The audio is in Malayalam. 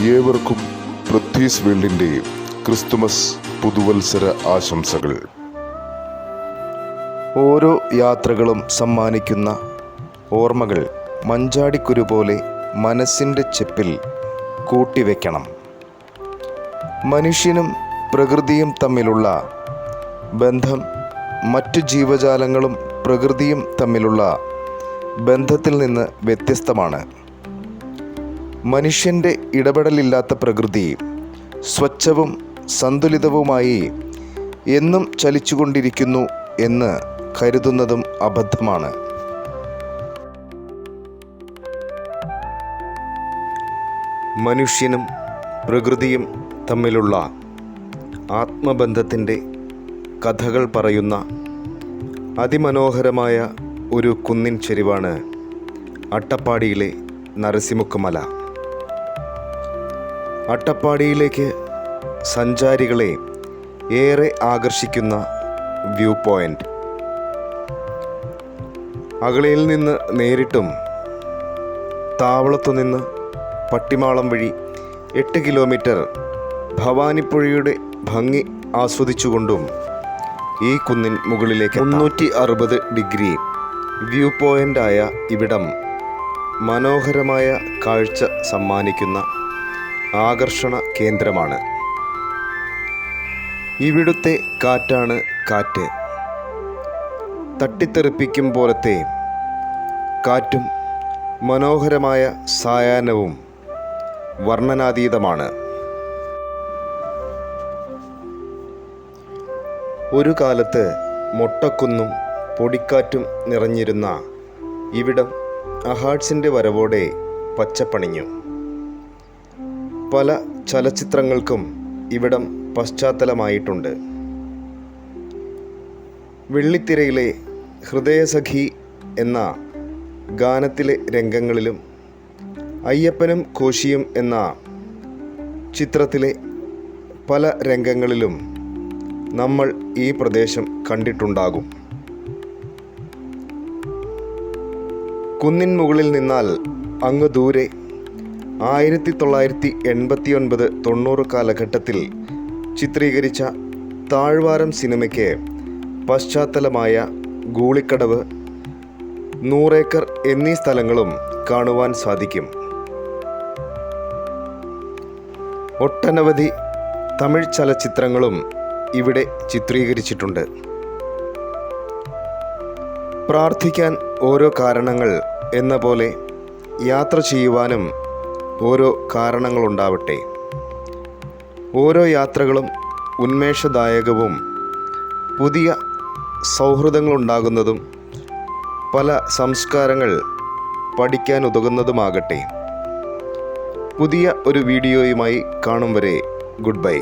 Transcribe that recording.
ഏവർക്കും പൃഥ്വീസ് വേൾഡിന്റെ ക്രിസ്തുമസ് പുതുവത്സര ആശംസകൾ. ഓരോ യാത്രകളും സമ്മാനിക്കുന്ന ഓർമ്മകൾ മഞ്ചാടിക്കുരു പോലെ മനസ്സിന്റെ ചെപ്പിൽ കൂട്ടിവെക്കണം. മനുഷ്യനും പ്രകൃതിയും തമ്മിലുള്ള ബന്ധം മറ്റു ജീവജാലങ്ങളും പ്രകൃതിയും തമ്മിലുള്ള ബന്ധത്തിൽ നിന്ന് വ്യത്യസ്തമാണ്. മനുഷ്യന്റെ ഇടപെടലില്ലാത്ത പ്രകൃതി സ്വച്ഛവും സന്തുലിതവുമായി എന്നും ചലിച്ചുകൊണ്ടിരിക്കുന്നു എന്ന് കരുതുന്നതും അബദ്ധമാണ്. മനുഷ്യനും പ്രകൃതിയും തമ്മിലുള്ള ആത്മബന്ധത്തിന്റെ കഥകൾ പറയുന്ന അതിമനോഹരമായ ഒരു കുന്നിൻ ചെരിവാണ് അട്ടപ്പാടിയിലെ നരസിമുക്കുമല. അട്ടപ്പാടിയിലേക്ക് സഞ്ചാരികളെ ഏറെ ആകർഷിക്കുന്ന വ്യൂ പോയിന്റ് അകളയിൽ നിന്ന് നേരിട്ടും താവളത്തു നിന്ന് പട്ടിമാളം വഴി എട്ട് കിലോമീറ്റർ ഭവാനിപ്പുഴയുടെ ഭംഗി ആസ്വദിച്ചുകൊണ്ടും ഈ കുന്നിൻ മുകളിലേക്ക് മുന്നൂറ്റി അറുപത് ഡിഗ്രി വ്യൂ പോയിന്റായ ഇവിടം മനോഹരമായ കാഴ്ച സമ്മാനിക്കുന്ന ആകർഷണ കേന്ദ്രമാണ്. ഇവിടുത്തെ കാറ്റാണ് കാറ്റ്. തട്ടിത്തെറിപ്പിക്കും പോലത്തെ കാറ്റും മനോഹരമായ സായാഹ്നവും വർണനാതീതമാണ്. ഒരു കാലത്ത് മൊട്ടക്കുന്നും പൊടിക്കാറ്റും നിറഞ്ഞിരുന്ന ഇവിടം അഹാഡ്സിന്റെ വരവോടെ പച്ചപ്പണിഞ്ഞു. പല ചലച്ചിത്രങ്ങൾക്കും ഇവിടം പശ്ചാത്തലമായിട്ടുണ്ട്. വെള്ളിത്തിരയിലെ ഹൃദയസഖി എന്ന ഗാനത്തിലെ രംഗങ്ങളിലും അയ്യപ്പനും കോശിയും എന്ന ചിത്രത്തിലെ പല രംഗങ്ങളിലും നമ്മൾ ഈ പ്രദേശം കണ്ടിട്ടുണ്ടാകും. കുന്നിൻ മുകളിൽ നിന്നാൽ അങ്ങ് ദൂരെ ആയിരത്തി തൊള്ളായിരത്തി എൺപത്തി ഒൻപത് തൊണ്ണൂറ് കാലഘട്ടത്തിൽ ചിത്രീകരിച്ച താഴ്വാരം സിനിമയ്ക്ക് പശ്ചാത്തലമായ ഗൂളിക്കടവ് നൂറേക്കർ എന്നീ സ്ഥലങ്ങളും കാണുവാൻ സാധിക്കും. ഒട്ടനവധി തമിഴ് ചലച്ചിത്രങ്ങളും ഇവിടെ ചിത്രീകരിച്ചിട്ടുണ്ട്. പ്രാർത്ഥിക്കാൻ ഓരോ കാരണങ്ങൾ എന്ന പോലെ യാത്ര ചെയ്യുവാനും ഓരോ കാരണങ്ങളുണ്ടാവട്ടെ. ഓരോ യാത്രകളും ഉന്മേഷദായകവും പുതിയ സൗഹൃദങ്ങളുണ്ടാകുന്നതും പല സംസ്കാരങ്ങൾ പഠിക്കാൻ ഉതകുന്നതുമാകട്ടെ പുതിയ ഒരു വീഡിയോയുമായി കാണും വരെ ഗുഡ് ബൈ.